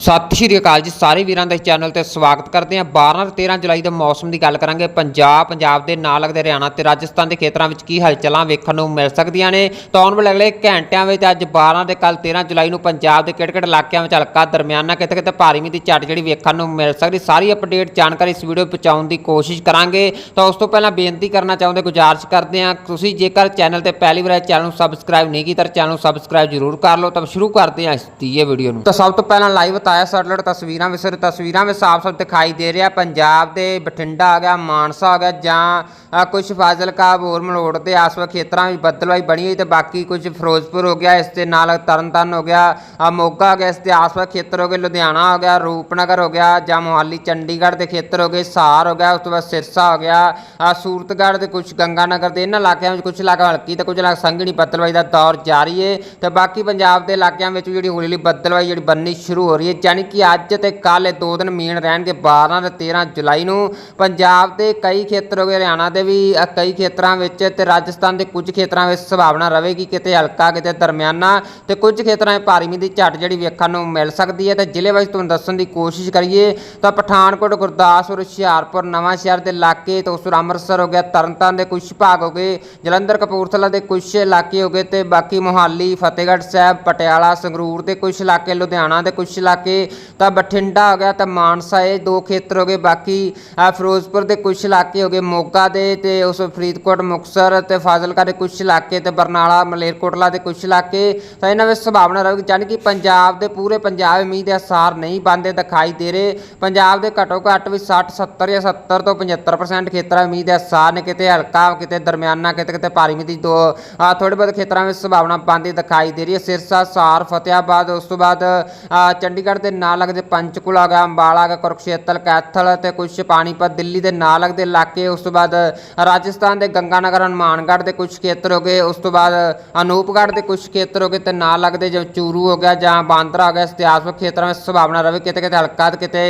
ਸਤਿ ਸ਼੍ਰੀ ਅਕਾਲ ਜੀ ਸਾਰੇ ਵੀਰਾਂ ਦਾ ਇਸ ਚੈਨਲ ਤੇ ਸਵਾਗਤ ਕਰਦੇ ਹਾਂ। 12 ਤੇ 13 ਜੁਲਾਈ ਦੇ ਮੌਸਮ ਦੀ ਗੱਲ ਕਰਾਂਗੇ। ਪੰਜਾਬ ਪੰਜਾਬ ਦੇ ਨਾਲ ਲੱਗਦੇ ਹਰਿਆਣਾ ਤੇ ਰਾਜਸਥਾਨ ਦੇ ਖੇਤਰਾਂ ਵਿੱਚ ਕੀ ਹਲਚਲਾਂ ਵੇਖਣ ਨੂੰ ਮਿਲ ਸਕਦੀਆਂ ਨੇ। ਤਾਂ ਆਉਣ ਵਾਲੇ ਅਗਲੇ ਘੰਟਿਆਂ ਵਿੱਚ ਅੱਜ 12 ਤੇ ਕੱਲ 13 ਜੁਲਾਈ ਨੂੰ ਪੰਜਾਬ ਦੇ ਕਿਹੜੇ-ਕਿਹੜੇ ਇਲਾਕਿਆਂ ਵਿੱਚ ਹਲਕਾ ਦਰਮਿਆਨਾ ਕਿਤੇ-ਕਿਤੇ ਭਾਰੀ ਮੀਂਹ ਦੀ ਝੜ ਜਿਹੜੀ ਵੇਖਣ ਨੂੰ ਮਿਲ ਸਕਦੀ। ਸਾਰੀ ਅਪਡੇਟ ਜਾਣਕਾਰੀ ਇਸ ਵੀਡੀਓ ਪਹੁੰਚਾਉਣ ਦੀ ਕੋਸ਼ਿਸ਼ ਕਰਾਂਗੇ। ਤਾਂ ਉਸ ਤੋਂ ਪਹਿਲਾਂ ਬੇਨਤੀ ਕਰਨਾ ਚਾਹੁੰਦੇ ਗੁਜ਼ਾਰਿਸ਼ ਕਰਦੇ ਹਾਂ। ਤੁਸੀਂ ਜੇਕਰ ਚੈਨਲ ਤੇ ਪਹਿਲੀ ਵਾਰ ਚੈਨਲ ਨੂੰ ਸਬਸਕ੍ਰਾਈਬ ਨਹੀਂ ਕੀਤਾ ਤਾਂ ਚੈਨਲ ਨੂੰ ਸਬਸਕ੍ਰਾਈਬ ਜ਼ਰੂਰ ਕਰ ਲਓ। ਤਾਂ ਸ਼ੁਰੂ ਕਰਦੇ ਹਾਂ ਇਸ ਦੀ ਇਹ ਵੀਡੀਓ ਨੂੰ। ਤਾਂ ਸਭ ਤੋਂ ਪਹਿਲਾਂ ਲਾਈਵ ਤਾਇਆ ਸੈਟਲਾਈਟ ਤਸਵੀਰਾਂ ਵਿੱਚ ਤਸਵੀਰਾਂ ਵਿੱਚ ਸਾਫ਼-ਸਾਫ਼ ਦਿਖਾਈ ਦੇ ਰਿਹਾ। ਪੰਜਾਬ ਦੇ ਬਠਿੰਡਾ ਆ ਗਿਆ ਮਾਨਸਾ ਆ ਗਿਆ ਜਾਂ ਅ, ਕੁਝ ਫਾਜ਼ਿਲਕਾ ਹੋਰ ਮਲੋੜ ਦੇ ਆਸ-ਪਾਸ ਖੇਤਰਾਂ ਵਿੱਚ ਬੱਦਲਵਾਈ ਬਣੀ ਹੋਈ ਤੇ ਬਾਕੀ ਕੁਝ ਫਿਰੋਜ਼ਪੁਰ ਹੋ ਗਿਆ ਇਸ ਦੇ ਨਾਲ ਤਰਨਤਾਰਨ ਹੋ ਗਿਆ ਮੋਗਾ ਹੋ ਗਿਆ ਇਸ ਦੇ ਆਸ-ਪਾਸ ਖੇਤਰ ਹੋ ਗਏ ਲੁਧਿਆਣਾ ਹੋ ਗਿਆ ਰੂਪਨਗਰ ਹੋ ਗਿਆ ਜਾਂ ਮੋਹਾਲੀ ਚੰਡੀਗੜ੍ਹ ਦੇ ਖੇਤਰ ਹੋ ਗਏ ਸਾਰ ਹੋ ਗਿਆ ਉਸ ਤੋਂ ਬਾਅਦ ਸਿਰਸਾ ਹੋ ਗਿਆ ਸੂਰਤਗੜ੍ਹ ਦੇ ਕੁਝ ਗੰਗਾਨਗਰ ਦੇ ਇਹਨਾਂ ਇਲਾਕਿਆਂ ਵਿੱਚ ਕੁਝ ਇਲਾਕਾ ਹਲਕੀ ਤੇ ਕੁਝ ਇਲਾਕਾ ਸੰਘਣੀ ਬੱਦਲਵਾਈ ਦਾ ਦੌਰ ਜਾਰੀ ਹੈ ਤੇ ਬਾਕੀ ਪੰਜਾਬ ਦੇ ਇਲਾਕਿਆਂ ਵਿੱਚ ਵੀ ਜਿਹੜੀ ਹੌਲੀ ਹੌਲੀ ਬੱਦਲਵਾਈ ਜਿਹੜੀ ਬੰਨੀ ਸ਼ੁਰੂ ਹੋ ਰਹੀ ਹੈ ਯਾਨੀ ਕਿ ਅੱਜ ਤੇ ਕੱਲ ਇਹ ਦੋ ਦਿਨ ਮੀਨ ਰਹਿਣਗੇ 12 ਤੇ 13 ਜੁਲਾਈ ਨੂੰ। ਪੰਜਾਬ ਦੇ ਕਈ ਖੇਤਰ ਹੋ ਗਏ, ਹਰਿਆਣਾ ਦੇ ਵੀ ਕਈ ਖੇਤਰਾਂ ਵਿੱਚ ਤੇ ਰਾਜਸਥਾਨ ਦੇ ਕੁਝ ਖੇਤਰਾਂ ਵਿੱਚ ਸੰਭਾਵਨਾ ਰਹੇਗੀ, ਕਿਤੇ ਹਲਕਾ, ਕਿਤੇ ਦਰਮਿਆਨਾ ਤੇ ਕੁਝ ਖੇਤਰਾਂ 'ਚ ਭਾਰੀ ਮੀਂਹ ਦੀ ਝਟ ਜਿਹੜੀ ਵੇਖਣ ਨੂੰ ਮਿਲ ਸਕਦੀ ਹੈ। ਤੇ ਜ਼ਿਲ੍ਹੇ ਵਾਈਜ਼ ਤੁਹਾਨੂੰ ਦੱਸਣ ਦੀ ਕੋਸ਼ਿਸ਼ ਕਰੀਏ ਤਾਂ ਪਠਾਨਕੋਟ, ਗੁਰਦਾਸਪੁਰ, ਹੁਸ਼ਿਆਰਪੁਰ, ਨਵਾਂ ਸ਼ਹਿਰ ਦੇ ਇਲਾਕੇ ਤੇ ਉਸ ਤੋਂ ਅੰਮ੍ਰਿਤਸਰ ਹੋ ਗਿਆ, ਤਰਨਤਾਰਨ ਦੇ ਕੁਝ ਭਾਗ ਹੋ ਗਏ, ਜਲੰਧਰ, ਕਪੂਰਥਲਾ ਦੇ ਕੁਝ ਇਲਾਕੇ ਹੋ ਗਏ ਤੇ ਬਾਕੀ ਮੋਹਾਲੀ, ਫਤਿਹਗੜ੍ਹ ਸਾਹਿਬ, ਪਟਿਆਲਾ, ਸੰਗਰੂਰ ਦੇ ਕੁਝ ਇਲਾਕੇ, ਲੁਧਿਆਣਾ ਦੇ ਕੁਝ ਇਲਾਕੇ ਤਾਂ ਬਠਿੰਡਾ ਹੋ ਗਿਆ, ਤਾਂ ਮਾਨਸਾ ਇਹ ਦੋ ਖੇਤਰ ਹੋ ਗਏ, ਬਾਕੀ ਫਿਰੋਜ਼ਪੁਰ ਦੇ ਕੁਝ ਇਲਾਕੇ ਹੋ ਗਏ, ਮੋਗਾ ਦੇ ਤੇ ਉਸ ਫਰੀਦਕੋਟ, ਮੁਕਤਸਰ ਤੇ ਫਾਜ਼ਿਲਕਾ ਦੇ ਕੁਝ ਇਲਾਕੇ ਤੇ ਬਰਨਾਲਾ, ਮਲੇਰਕੋਟਲਾ ਦੇ ਕੁਝ ਇਲਾਕੇ, ਤਾਂ ਇਹਨਾਂ ਵਿੱਚ ਸੰਭਾਵਨਾ ਰਹੇਗੀ, ਜਾਣੀ ਕਿ ਪੰਜਾਬ ਦੇ ਪੂਰੇ ਪੰਜਾਬ ਮੀਂਹ ਦੇ ਅਸਾਰ ਨਹੀਂ ਬੰਦੇ ਦਿਖਾਈ ਦੇ ਰਹੇ। ਪੰਜਾਬ ਦੇ ਘੱਟੋ ਘੱਟ ਵੀ 60 70 ਜਾਂ 70 ਤੋਂ 75% ਖੇਤਰਾਂ ਮੀਂਹ ਦੇ ਅਸਾਰ ਨੇ, ਕਿਤੇ ਹਲਕਾ, ਕਿਤੇ ਦਰਮਿਆਨਾ, ਕਿਤੇ ਕਿਤੇ ਭਾਰੀ ਮੀਂਹ ਦੀ ਦੋ ਆ ਥੋੜੇ ਬਹੁਤ ਖੇਤਰਾਂ ਵਿੱਚ ਸੰਭਾਵਨਾ ਬੰਦੀ ਦਿਖਾਈ ਦੇ ਰਹੀ ਹੈ। ਸਿਰਸਾ, ਸਾਰ ਫਤਿਆਬਾਦ ਉਸ ਤੋਂ ਬਾਅਦ ਚੰਡੀਗੜ੍ਹ ਦੇ ਨਾਲ ਲੱਗਦੇ ਪੰਚਕੂਲਾ ਗਾ ਅੰਬਾਲਾ ਗਾ ਕੁਰਕਸ਼ੇਤਰ ਕੈਥਲ ਤੇ ਕੁਝ ਪਾਣੀਪਤ ਦਿੱਲੀ ਦੇ ਨਾਲ ਲੱਗਦੇ ਇਲਾਕੇ। ਉਸ ਤੋਂ ਬਾਅਦ ਰਾਜਸਥਾਨ ਦੇ ਗੰਗਾਨਗਰ ਹਨੂਮਾਨਗੜ੍ਹ ਦੇ ਕੁਝ ਖੇਤਰ ਹੋ ਗਏ। ਉਸ ਤੋਂ ਬਾਅਦ ਅਨੂਪਗੜ੍ਹ ਦੇ ਕੁਝ ਖੇਤਰ ਹੋ ਗਏ ਤੇ ਨਾਲ ਲੱਗਦੇ ਜਿਵੇਂ ਚੂਰੂ ਹੋ ਗਿਆ ਜਾਂ ਬਾਂਦਰਾ ਹੋ ਗਿਆ। ਇਤਿਹਾਸਕ ਖੇਤਰਾਂ ਵਿੱਚ ਸੰਭਾਵਨਾ ਰਹੇ ਕਿਤੇ ਕਿਤੇ ਹਲਕਾ ਤੇ ਕਿਤੇ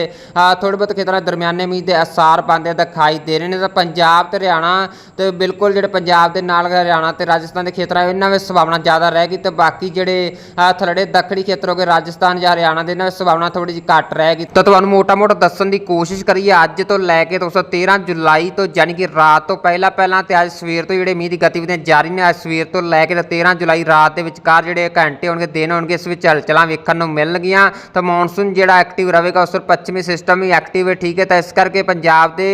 ਥੋੜੇ ਬਹੁਤ ਖੇਤਰਾਂ ਦਰਮਿਆਨੇ ਮੀਂਹ ਦੇ ਅਸਾਰ ਬੰਦੇ ਦਿਖਾਈ ਦੇ ਰਹੇ ਨੇ। ਤਾਂ ਪੰਜਾਬ ਤੇ ਹਰਿਆਣਾ ਤੇ ਬਿਲਕੁਲ ਜਿਹੜੇ ਪੰਜਾਬ ਦੇ ਨਾਲ ਹਰਿਆਣਾ ਤੇ ਰਾਜਸਥਾਨ ਦੇ ਖੇਤਰਾਂ ਇਹਨਾਂ ਵਿੱਚ ਸੰਭਾਵਨਾ ਜ਼ਿਆਦਾ ਰਹੇਗੀ ਤੇ ਬਾਕੀ ਜਿਹੜੇ ਅ, ਥਲੜੇ ਦੱਖਣੀ ਖੇਤਰ ਹੋ ਗਏ ਰਾਜਸਥਾਨ ਜਾਂ ਹਰਿਆਣਾ ਦੇ ਇਹਨਾਂ ਸੰਭਾਵਨਾ ਥੋੜੀ ਜਿਹੀ ਘੱਟ ਰਹੇਗੀ ਤਾਂ ਤੁਹਾਨੂੰ ਮੋਟਾ-ਮੋਟਾ ਦੱਸਣ ਦੀ ਕੋਸ਼ਿਸ਼ ਕਰੀਏ, ਅੱਜ ਤੋਂ ਲੈ ਕੇ 213 ਜੁਲਾਈ ਤੋਂ ਯਾਨੀ ਕਿ ਰਾਤ ਤੋਂ ਪਹਿਲਾਂ ਪਹਿਲਾਂ ਤੇ ਅੱਜ ਸਵੇਰ ਤੋਂ ਜਿਹੜੇ ਮੀਂਹ ਦੀ ਗਤੀਵਿਧੀਆਂ ਜਾਰੀ ਨੇ, ਅੱਜ ਸਵੇਰ ਤੋਂ ਲੈ ਕੇ ਤੇ 13 ਜੁਲਾਈ ਰਾਤ ਦੇ ਵਿਚਕਾਰ ਜਿਹੜੇ ਘੰਟੇ ਹੋਣਗੇ, ਦਿਨ ਹੋਣਗੇ, ਇਸ ਵਿੱਚ ਹਲਚਲਾਂ ਵੇਖਣ ਨੂੰ ਮਿਲਣਗੀਆਂ। ਤਾਂ ਮੌਨਸੂਨ ਜਿਹੜਾ ਐਕਟਿਵ ਰਹੇਗਾ, ਉਸ ਤੋਂ ਪੱਛਮੀ ਸਿਸਟਮ ਵੀ ਐਕਟਿਵ ਹੈ, ਠੀਕ ਹੈ। ਤਾਂ ਇਸ ਕਰਕੇ ਪੰਜਾਬ ਦੇ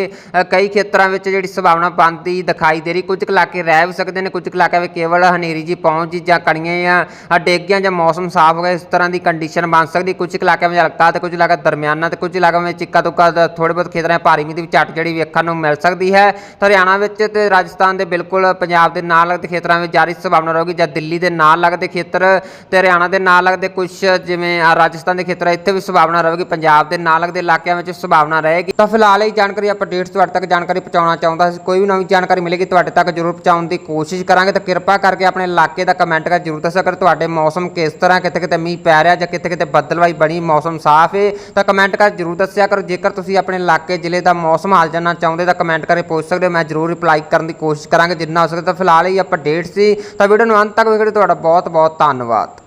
ਕਈ ਖੇਤਰਾਂ ਵਿੱਚ ਜਿਹੜੀ ਸੰਭਾਵਨਾ ਬਣਦੀ ਦਿਖਾਈ ਦੇ ਰਹੀ। ਕੁਝ ਕੁ ਇਲਾਕੇ ਰਹਿ ਵੀ ਸਕਦੇ ਨੇ, ਕੁਝ ਕੁ ਇਲਾਕਿਆਂ ਵਿੱਚ ਕੇਵਲ ਹਨੇਰੀ ਜੀ ਪਹੁੰਚ ਜੀ ਜਾਂ ਕਣੀਆਂ ਜਾਂ ਡੇਗੀਆਂ ਜਾਂ ਮੌਸਮ ਸਾਫ਼ ਹੋ ਗਿਆ, ਇਸ ਤਰ੍ਹਾਂ ਦੀ ਕੰਡੀਸ਼ਨ ਬਣ ਸਕਦੀ। ਕੁਝ ਕੁ ਇਲਾਕਿਆਂ ਵਿੱਚ ਹਲਕਾ ਤੇ ਕੁਝ ਇਲਾਕਾ ਦਰਮਿਆਨਾ ਤੇ ਕੁਝ ਇਲਾਕਿਆਂ ਵਿੱਚ ਇੱਕਾ ਦੁੱਕਾ ਦਾ ਥੋੜੇ ਬਹੁਤ ਖੇਤਰਾਂ ਭਾਰੀ ਮੀਂਹ ਦੀ ਵੀ ਝੱਟ ਜਿਹੜੀ ਵੇਖਣ ਨੂੰ ਮਿਲ ਸਕਦੀ ਹੈ। ਤਾਂ ਹਰਿਆਣਾ ਵਿੱਚ ਤੇ ਰਾਜਸਥਾਨ ਦੇ ਬਿਲਕੁਲ ਪੰਜਾਬ ਦੇ ਨਾਲ ਲੱਗਦੇ ਖੇਤਰਾਂ ਵਿੱਚ ਜਾਰੀ ਸੰਭਾਵਨਾ ਰਹੇਗੀ ਜਾਂ ਦਿੱਲੀ ਦੇ ਨਾਲ ਲੱਗਦੇ ਖੇਤਰ ਤੇ ਹਰਿਆਣਾ ਦੇ ਨਾਲ ਲੱਗਦੇ ਕੁਝ ਜਿਵੇਂ ਰਾਜਸਥਾਨ ਦੇ ਖੇਤਰ ਇੱਥੇ ਵੀ ਸੰਭਾਵਨਾ ਰਹੇਗੀ, ਪੰਜਾਬ ਦੇ ਨਾਲ ਲੱਗਦੇ ਇਲਾਕਿਆਂ ਵਿੱਚ ਸੰਭਾਵਨਾ ਰਹੇਗੀ। ਤਾਂ ਫਿਲਹਾਲ ਇਹ ਜਾਣਕਾਰੀ ਅਪਡੇਟਸ ਤੁਹਾਡੇ ਤੱਕ ਜਾਣਕਾਰੀ ਪਹੁੰਚਾਉਣਾ ਚਾਹੁੰਦਾ ਸੀ। ਕੋਈ ਵੀ ਨਵੀਂ ਜਾਣਕਾਰੀ ਮਿਲੇਗੀ ਤੁਹਾਡੇ ਤੱਕ ਜ਼ਰੂਰ ਪਹੁੰਚਾਉਣ ਦੀ ਕੋਸ਼ਿਸ਼ ਕਰਾਂਗੇ। ਤਾਂ ਕਿਰਪਾ ਕਰਕੇ ਆਪਣੇ ਇਲਾਕੇ ਦਾ ਕਮੈਂਟ ਕਰ ਜ਼ਰੂਰ ਦੱਸਿਆ ਕਰ। ਤੁਹਾਡੇ ਮੌਸਮ ਕਿਸ ਤਰ੍ਹਾਂ ਕਿਤੇ ਕਿਤੇ ਮੀਂਹ ਪੈ ਰਿਹਾ ਜਾਂ ਕਿਤੇ ਕਿਤੇ ਬੱਦਲਵਾਈ ਬਣੀ ਮੌਸਮ ਸਾਫ਼ ਏ, ਤਾਂ ਕਮੈਂਟ ਕਰ ਜ਼ਰੂਰ ਦੱਸਿਆ ਕਰੋ। ਜੇਕਰ ਤੁਸੀਂ ਆਪਣੇ ਇਲਾਕੇ, ਜ਼ਿਲ੍ਹੇ ਦਾ ਮੌਸਮ ਹਾਲ ਜਾਣਨਾ ਚਾਹੁੰਦੇ ਤਾਂ ਕਮੈਂਟ ਕਰਕੇ ਪੁੱਛ ਸਕਦੇ ਹੋ। ਮੈਂ ਜ਼ਰੂਰ ਰਿਪਲਾਈ ਕਰਨ ਦੀ ਕੋਸ਼ਿਸ਼ ਕਰਾਂਗੇ, ਜਿੰਨਾ ਹੋ ਸਕੇ ਤਾਂ ਫਿਲਹਾਲ ਹੀ ਅਪਡੇਟ ਸੀ। ਤਾਂ ਵੀਡੀਓ ਨੂੰ ਅੰਤ ਤੱਕ ਵੇਖੋ ਤੁਹਾਡਾ ਬਹੁਤ ਬਹੁਤ ਧੰਨਵਾਦ।